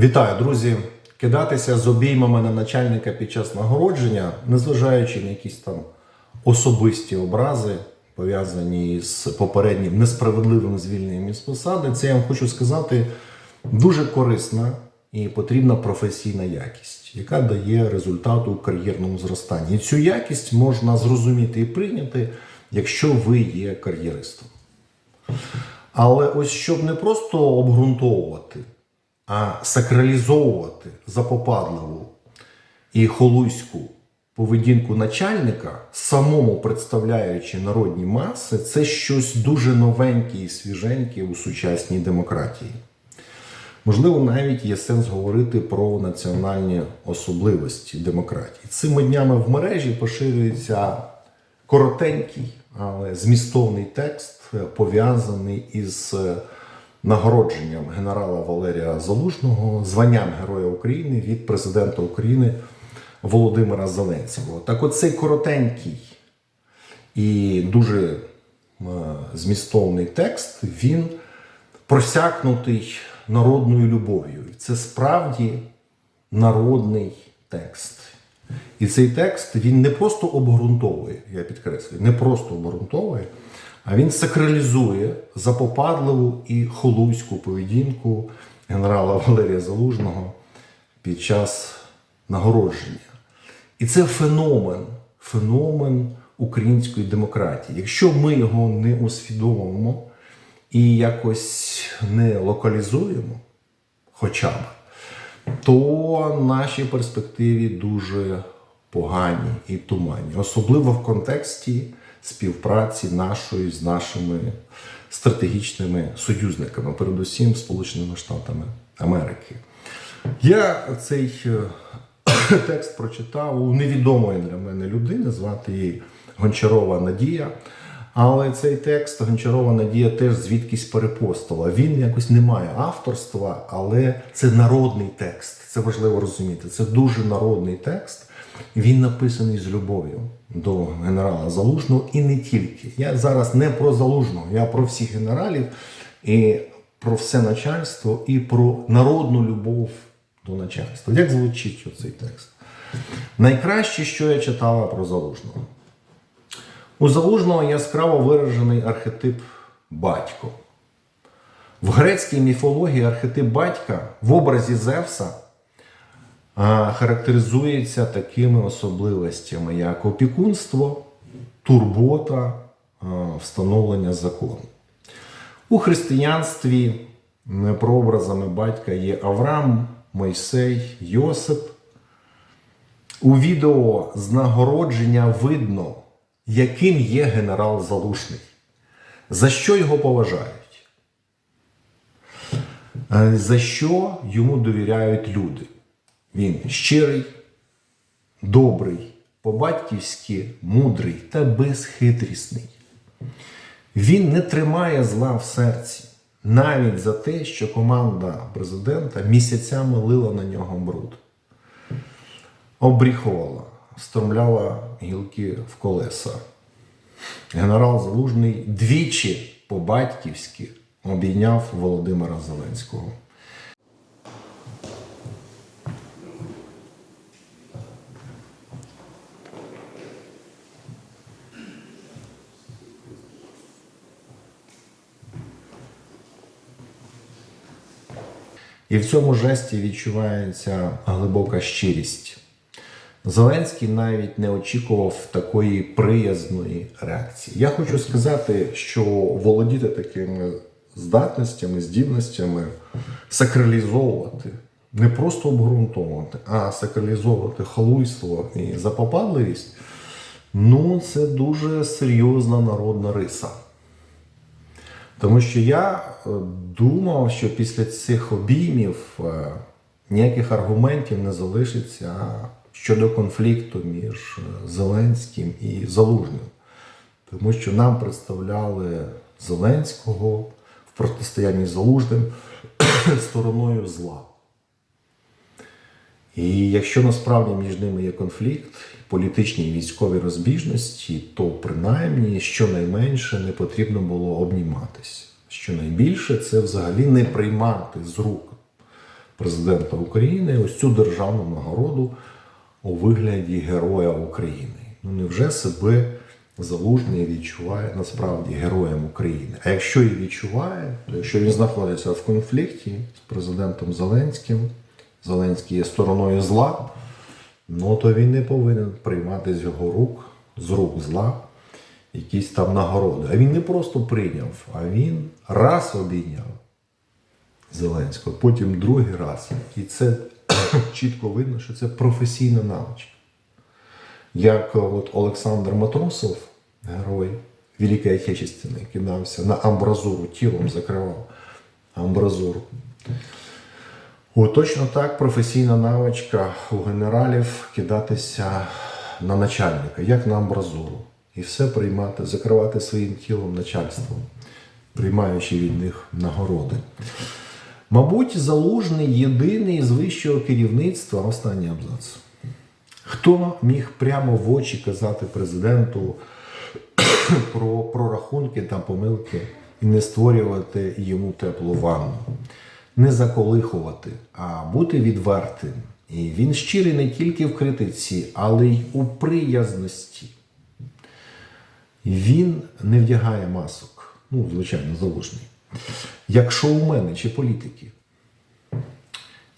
Вітаю, друзі! Кидатися з обіймами на начальника під час нагородження, незважаючи на якісь там особисті образи, пов'язані з попереднім несправедливим звільненням із посади, це я вам хочу сказати дуже корисна і потрібна професійна якість, яка дає результат у кар'єрному зростанні. І цю якість можна зрозуміти і прийняти, якщо ви є кар'єристом. Але ось щоб не просто обґрунтовувати, сакралізовувати запопадливу і холуйську поведінку начальника, самому представляючи народні маси, це щось дуже новеньке і свіженьке у сучасній демократії. Можливо, навіть є сенс говорити про національні особливості демократії. Цими днями в мережі поширюється коротенький, але змістовний текст, пов'язаний із е, нагородженням генерала Валерія Залужного званням Героя України від президента України Володимира Зеленського. Так, оцей коротенький і дуже е, змістовний текст, він просякнутий народною любов'ю. Це справді народний текст. І цей текст він не просто обґрунтовує, я підкреслюю, не просто обґрунтовує, він сакралізує запопадливу і холуйську поведінку генерала Валерія Залужного під час нагородження. І це феномен, феномен української демократії. Якщо ми його не усвідомимо і якось не локалізуємо, хоча б, то наші перспективі дуже погані і туманні, особливо в контексті співпраці нашої з нашими стратегічними союзниками, передусім Сполученими Штатами Америки. Я цей е, текст прочитав у невідомої для мене людини, звати її Гончарова Надія. Але цей текст Гончарова Надія теж звідкись перепостила. Він якось не має авторства, але це народний текст. Це важливо розуміти. Це дуже народний текст. Він написаний з любов'ю до генерала Залужного і не тільки. Я зараз не про Залужного, я про всіх генералів і про все начальство, і про народну любов до начальства. Як звучить оцей текст? Найкраще, що я читала про Залужного. У Залужного яскраво виражений архетип батько. В грецькій міфології архетип батька в образі Зевса характеризується такими особливостями, як опікунство, турбота, встановлення закону. У християнстві прообразами батька є Авраам, Мойсей, Йосип. У відео з нагородження видно, яким є генерал Залужний, за що його поважають, е, за що йому довіряють люди. Він щирий, добрий, по-батьківськи мудрий та безхитрісний. Він не тримає зла в серці, навіть за те, що команда президента місяцями лила на нього бруд обріхувала, встромляла гілки в колеса. Генерал Залужний двічі по-батьківськи обійняв Володимира Зеленського. І в цьому жесті відчувається глибока щирість. Зеленський навіть не очікував такої приязної реакції. Я хочу сказати, що володіти такими здатностями, здібностями, сакралізовувати, не просто обґрунтовувати, а сакралізовувати халуйство і запопадливість ну це дуже серйозна народна риса. Тому що я е, думав, що після цих обіймів е, ніяких аргументів не залишиться щодо конфлікту між е, Зеленським і Залужним. Тому що нам представляли Зеленського в протистоянні з Залужним стороною зла. І якщо насправді між ними є конфлікт, політичні і військові розбіжності, то принаймні щонайменше не потрібно було обніматися. Щонайбільше це взагалі не приймати з рук президента України ось цю державну нагороду у вигляді Героя України. Ну невже себе залужний відчуває насправді героєм України? А якщо і відчуває, то якщо він знаходиться в конфлікті з президентом Зеленським, Зеленський є стороною зла, ну то він не повинен приймати з його рук, з рук зла, якісь там нагороди. А він не просто прийняв, а він раз обійняв Зеленського, потім другий раз. І це чітко видно, що це професійна навичка. Як от Олександр Матросов, герой Великої Отечественної, кидався на амбразуру, тілом закривав амбразуру. Точно так професійна навичка у генералів кидатися на начальника, як на амбразуру, і все приймати, закривати своїм тілом начальством, приймаючи від них нагороди. Мабуть, залужний єдиний з вищого керівництва, останній абзац. Хто міг прямо в очі казати президенту про прорахунки та помилки і не створювати йому теплу ванну, не заколихувати, а бути відвертим. І він щирий не тільки в критиці, але й у приязності. Він не вдягає масок, ну, звичайно, залужний, як шоумени чи політики.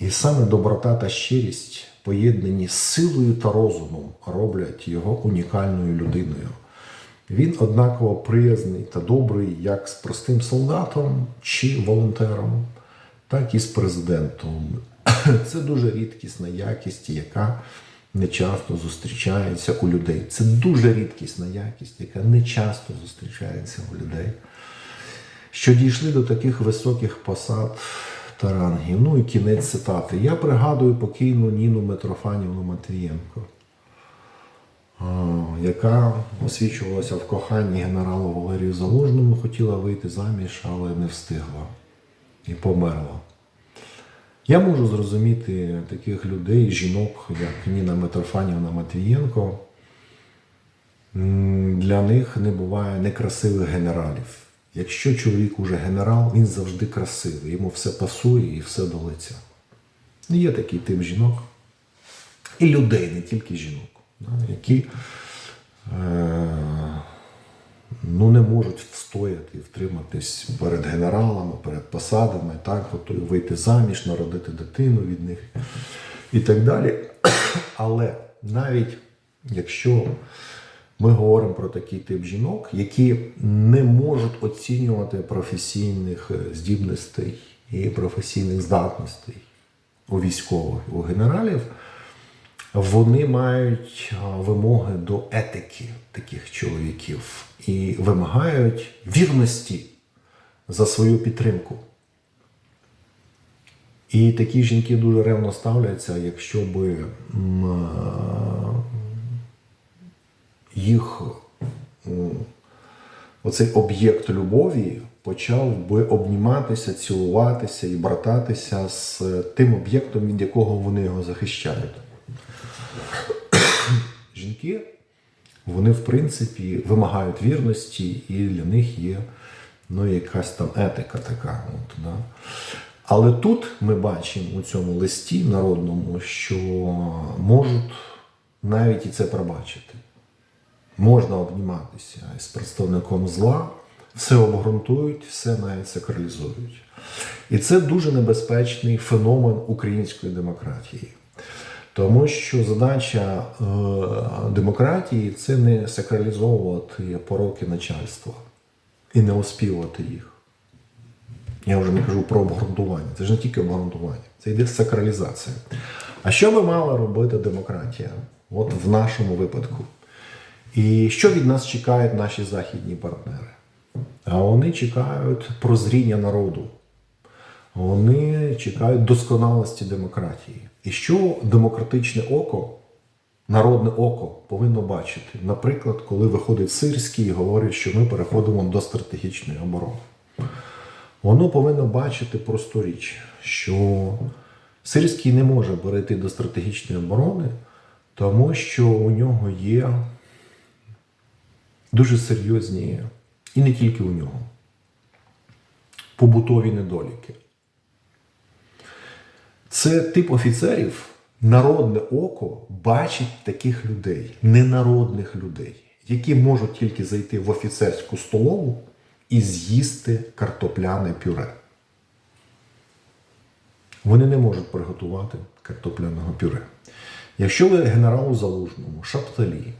І саме доброта та щирість, поєднані з силою та розумом, роблять його унікальною людиною. Він однаково приязний та добрий як з простим солдатом чи волонтером, так і з президентом. Це дуже рідкісна якість, яка не часто зустрічається у людей. Це дуже рідкісна якість, яка не часто зустрічається у людей що дійшли до таких високих посад та рангів. Ну і кінець цитати. Я пригадую покійну Ніну Митрофанівну Матвієнко, яка освічувалася в коханні генералу Валерію Залужному, хотіла вийти заміж, але не встигла і померла. Я можу зрозуміти таких людей, жінок, як Ніна Митрофанівна Матвієнко. Для них не буває некрасивих генералів. Якщо чоловік уже генерал, він завжди красивий, йому все пасує і все до лиця. Ну, Є такий тип жінок і людей, не тільки жінок, які е, ну, не можуть встояти і втриматись перед генералами, перед посадами, так, готові вийти заміж, народити дитину від них і так далі. Але навіть якщо ми говоримо про такий тип жінок, які не можуть оцінювати професійних е, здібностей і професійних здатностей у військових, у генералів. Вони мають вимоги до етики таких чоловіків і вимагають вірності за свою підтримку. І такі жінки дуже ревно ставляться, якщо би їх оцей об'єкт любові почав би обніматися, цілуватися і брататися з тим об'єктом, від якого вони його захищають. Жінки, вони, в принципі, вимагають вірності, і для них є ну, якась там етика така. От, да. Але тут ми бачимо у цьому листі народному, що можуть навіть і це пробачити можна обніматися з представником зла, все обґрунтують, все навіть сакралізують. І це дуже небезпечний феномен української демократії. Тому що задача е, демократії це не сакралізовувати пороки начальства і не оспівувати їх. Я вже не кажу про обґрунтування. Це ж не тільки обґрунтування, це йде сакралізація. А що би мала робити демократія? От в нашому випадку. І що від нас чекають наші західні партнери? А вони чекають прозріння народу. Вони чекають досконалості демократії. І що демократичне око, народне око повинно бачити? Наприклад, коли виходить Сирський і говорить, що ми переходимо до стратегічної оборони. Воно повинно бачити просту річ, що Сирський не може перейти до стратегічної оборони, тому що у нього є дуже серйозні, і не тільки у нього, побутові недоліки. Це тип офіцерів, народне око бачить таких людей, ненародних людей, які можуть тільки зайти в офіцерську столову і з'їсти картопляне пюре. Вони не можуть приготувати картопляного пюре. Якщо ви генералу Залужному, Шапталі,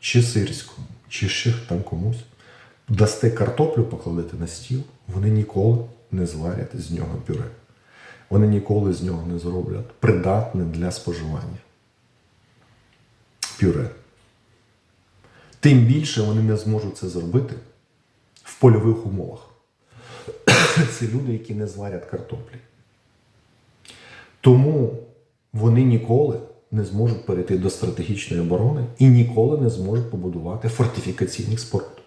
чи Сирському, чи ще там комусь дасте картоплю покладете на стіл, вони ніколи не зварять з нього пюре. Вони ніколи з нього не зроблять придатне для споживання. Пюре. Тим більше вони не зможуть це зробити в польових умовах. Це люди, які не зварять картоплі. Тому вони ніколи не зможуть перейти до стратегічної оборони і ніколи не зможуть побудувати фортифікаційних споруд.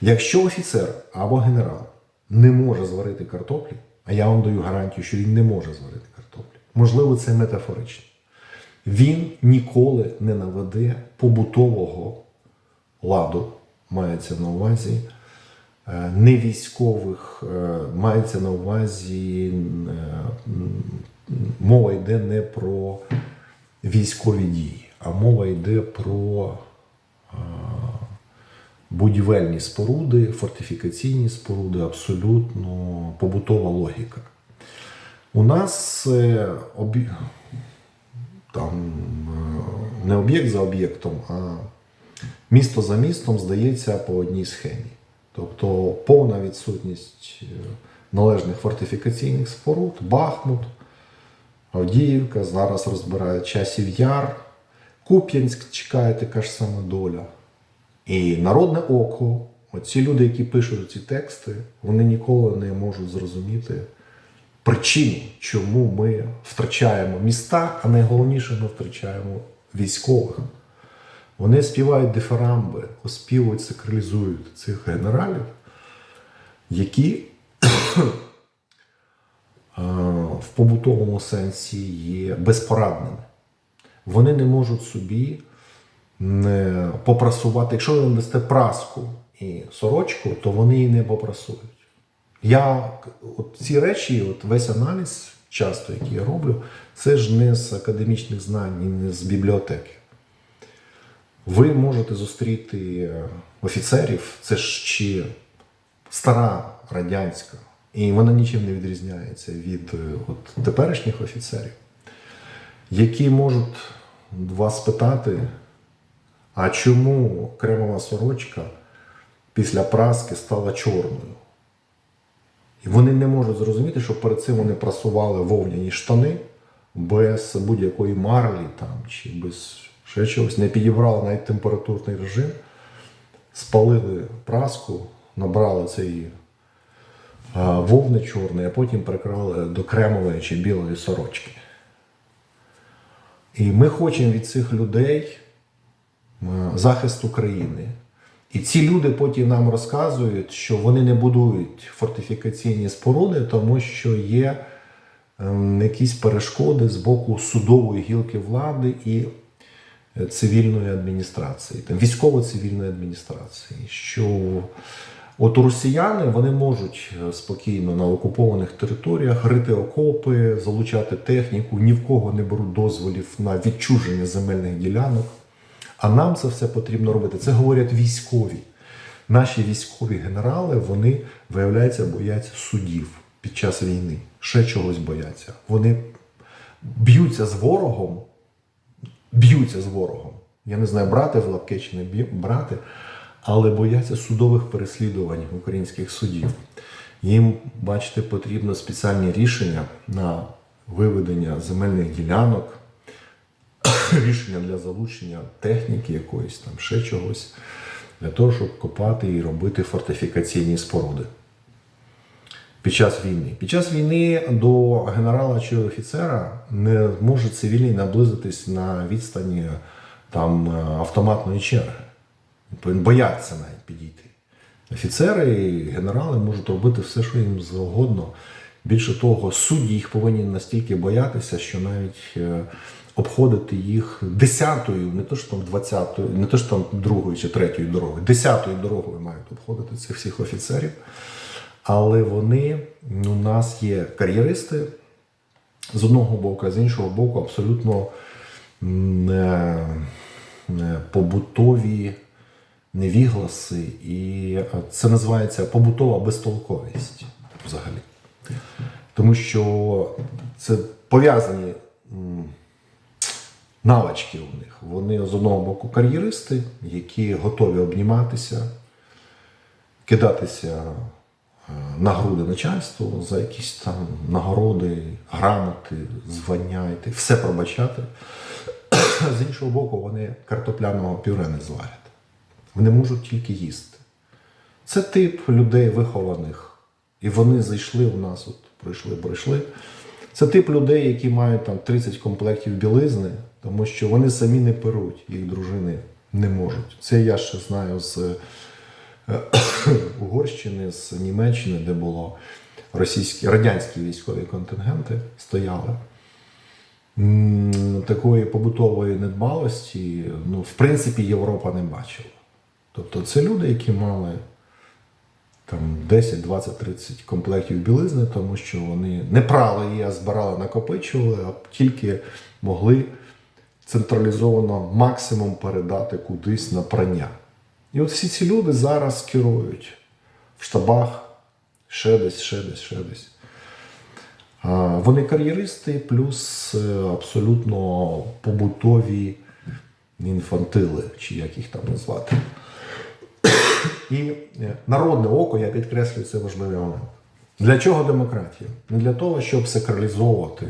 Якщо офіцер або генерал не може зварити картоплі, а я вам даю гарантію, що він не може зварити картоплі, можливо, це метафорично, він ніколи не наведе побутового ладу, мається на увазі е, не військових, е, мається на увазі е, мова йде не про військові дії, а мова йде про будівельні споруди, фортифікаційні споруди, абсолютно побутова логіка. У нас е, там е, не об'єкт за об'єктом, а місто за містом здається по одній схемі. Тобто повна відсутність е, належних фортифікаційних споруд, Бахмут, Авдіївка, зараз розбирають часів Яр, Куп'янськ чекає така ж сама доля. І народне око, оці люди, які пишуть ці тексти, вони ніколи не можуть зрозуміти причину, чому ми втрачаємо міста, а найголовніше, ми втрачаємо військових. Вони співають дифирамби, оспівують, сакралізують цих генералів, які е, в побутовому сенсі є безпорадними. Вони не можуть собі не попрасувати. Якщо ви дасте праску і сорочку, то вони її не попрасують. Я от ці речі, от весь аналіз, часто, який я роблю, це ж не з академічних знань і не з бібліотеки. Ви можете зустріти е, офіцерів, це ж чи стара радянська, і вона нічим не відрізняється від е, от, теперішніх офіцерів, які можуть вас питати, а чому кремова сорочка після праски стала чорною? І вони не можуть зрозуміти, що перед цим вони прасували вовняні штани без будь-якої марлі там, чи без ще чогось, не підібрали навіть температурний режим, спалили праску, набрали цей вовни чорний, а потім прикрали до кремової чи білої сорочки. І ми хочемо від цих людей захист України. І ці люди потім нам розказують, що вони не будують фортифікаційні споруди, тому що є ем, якісь перешкоди з боку судової гілки влади і е, цивільної адміністрації, там, військово-цивільної адміністрації. Що от росіяни вони можуть е, спокійно на окупованих територіях рити окопи, залучати техніку, ні в кого не беруть дозволів на відчуження земельних ділянок. А нам це все потрібно робити. Це говорять військові. Наші військові генерали, вони, виявляється, бояться судів під час війни. Ще чогось бояться. Вони б'ються з ворогом, б'ються з ворогом. Я не знаю, брати в лапки чи не брати, але бояться судових переслідувань українських судів. Їм, бачите, потрібно спеціальні рішення на виведення земельних ділянок, рішення для залучення техніки якоїсь там, ще чогось, для того, щоб копати і робити фортифікаційні споруди. Під час війни. Під час війни до генерала чи офіцера не може цивільний наблизитись на відстані там, автоматної черги. Бояться навіть підійти. Офіцери і генерали можуть робити все, що їм завгодно. Більше того, судді їх повинні настільки боятися, що навіть е, обходити їх десятою, не то що там двадцятою, не то що там другою чи третьою дорогою, десятою дорогою мають обходити цих всіх офіцерів. Але вони, ну, у нас є кар'єристи, з одного боку, а з іншого боку, абсолютно не, не побутові невігласи, і це називається побутова безтолковість взагалі. Тому що це пов'язані навички у них. Вони з одного боку кар'єристи, які готові обніматися, кидатися е, на груди начальству за якісь там нагороди, грамоти, звання, і все пробачати. З іншого боку, вони картопляного пюре не зварять. Вони можуть тільки їсти. Це тип людей вихованих. І вони зайшли у нас, от пройшли, пройшли. Це тип людей, які мають там 30 комплектів білизни, тому що вони самі не перуть, їх дружини не можуть. Це я ще знаю з е, Угорщини, з Німеччини, де було російські, радянські військові контингенти стояли. Такої побутової недбалості, ну, в принципі, Європа не бачила. Тобто це люди, які мали там 10, 20, 30 комплектів білизни, тому що вони не прали її, а збирали, накопичували, а тільки могли централізовано максимум передати кудись на прання. І от всі ці люди зараз керують в штабах, ще десь, ще десь, ще десь. Вони кар'єристи, плюс е, абсолютно побутові інфантили, чи як їх там назвати. І е, народне око, я підкреслюю, це важливий момент. Для чого демократія? Не для того, щоб сакралізовувати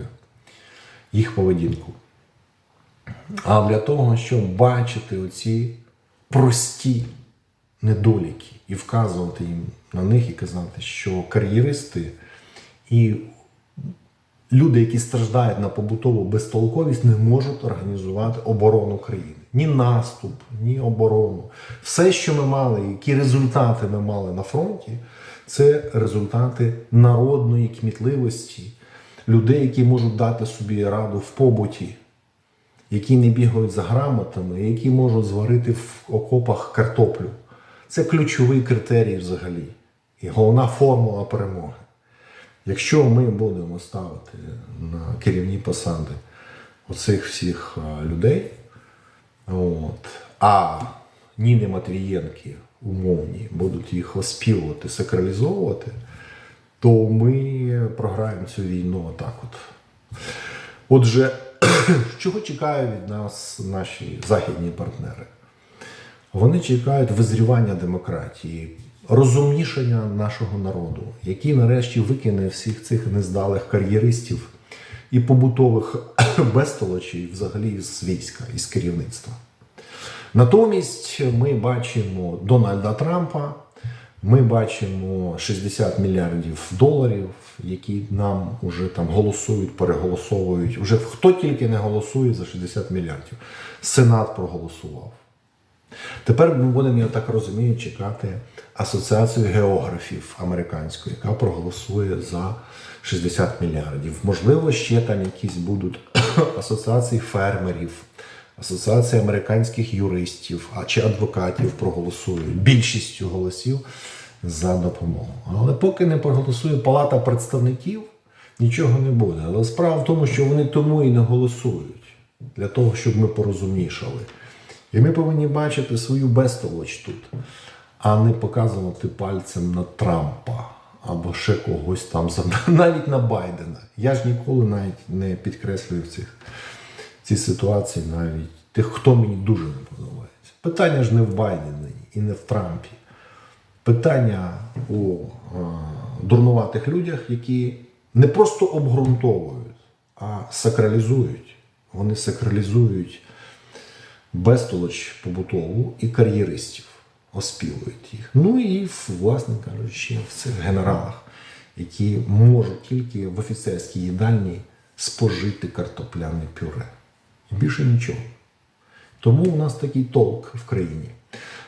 їх поведінку, а для того, щоб бачити оці прості недоліки і вказувати їм на них і казати, що кар'єристи і люди, які страждають на побутову безтолковість, не можуть організувати оборону країни. Ні наступ, ні оборону. Все, що ми мали, які результати ми мали на фронті, це результати народної кмітливості, людей, які можуть дати собі раду в побуті, які не бігають за грамотами, які можуть зварити в окопах картоплю. Це ключовий критерій взагалі. І головна формула перемоги. Якщо ми будемо ставити на керівні посади оцих всіх людей, от, а Ніни Матвієнки умовні будуть їх оспівувати, сакралізовувати, то ми програємо цю війну отак от. Отже, чого чекають від нас наші західні партнери? Вони чекають визрівання демократії, розумнішання нашого народу, який нарешті викине всіх цих нездалих кар'єристів і побутових безтолочей взагалі з війська, із керівництва. Натомість ми бачимо Дональда Трампа, ми бачимо 60 мільярдів доларів, які нам вже там голосують, переголосовують. Уже хто тільки не голосує за 60 мільярдів. Сенат проголосував. Тепер ми будемо, я так розумію, чекати Асоціацію географів американської, яка проголосує за 60 мільярдів. Можливо, ще там якісь будуть асоціації фермерів, асоціації американських юристів а чи адвокатів проголосують більшістю голосів за допомогу. Але поки не проголосує Палата представників, нічого не буде. Але справа в тому, що вони тому і не голосують для того, щоб ми порозумнішали. І ми повинні бачити свою безтолоч тут, а не показувати пальцем на Трампа або ще когось там, навіть на Байдена. Я ж ніколи навіть не підкреслюю цих цій ситуації навіть тих, хто мені дуже не подобається. Питання ж не в Байдені і не в Трампі. Питання у е, дурнуватих людях, які не просто обґрунтовують, а сакралізують. Вони сакралізують безтолоч побутову і кар'єристів, оспівують їх. Ну і, власне кажучи, в цих генералах, які можуть тільки в офіцерській їдальні спожити картопляне пюре. І більше нічого. Тому у нас такий толк в країні.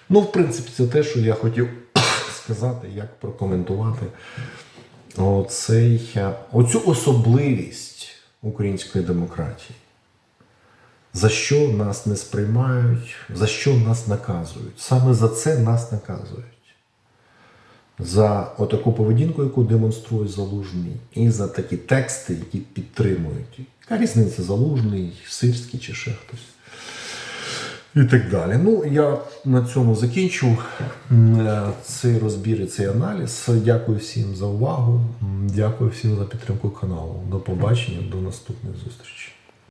Ну, в принципі, це те, що я хотів сказати, як прокоментувати оцей, оцю особливість української демократії. За що нас не сприймають, за що нас наказують. Саме за це нас наказують. За отаку поведінку, яку демонструє залужний, і за такі тексти, які підтримують Яка різниця залужний, сирський чи ще хтось. І так далі. Ну, я на цьому закінчу е, цей розбір і цей аналіз. Дякую всім за увагу. Дякую всім за підтримку каналу. До побачення, до наступних зустрічей.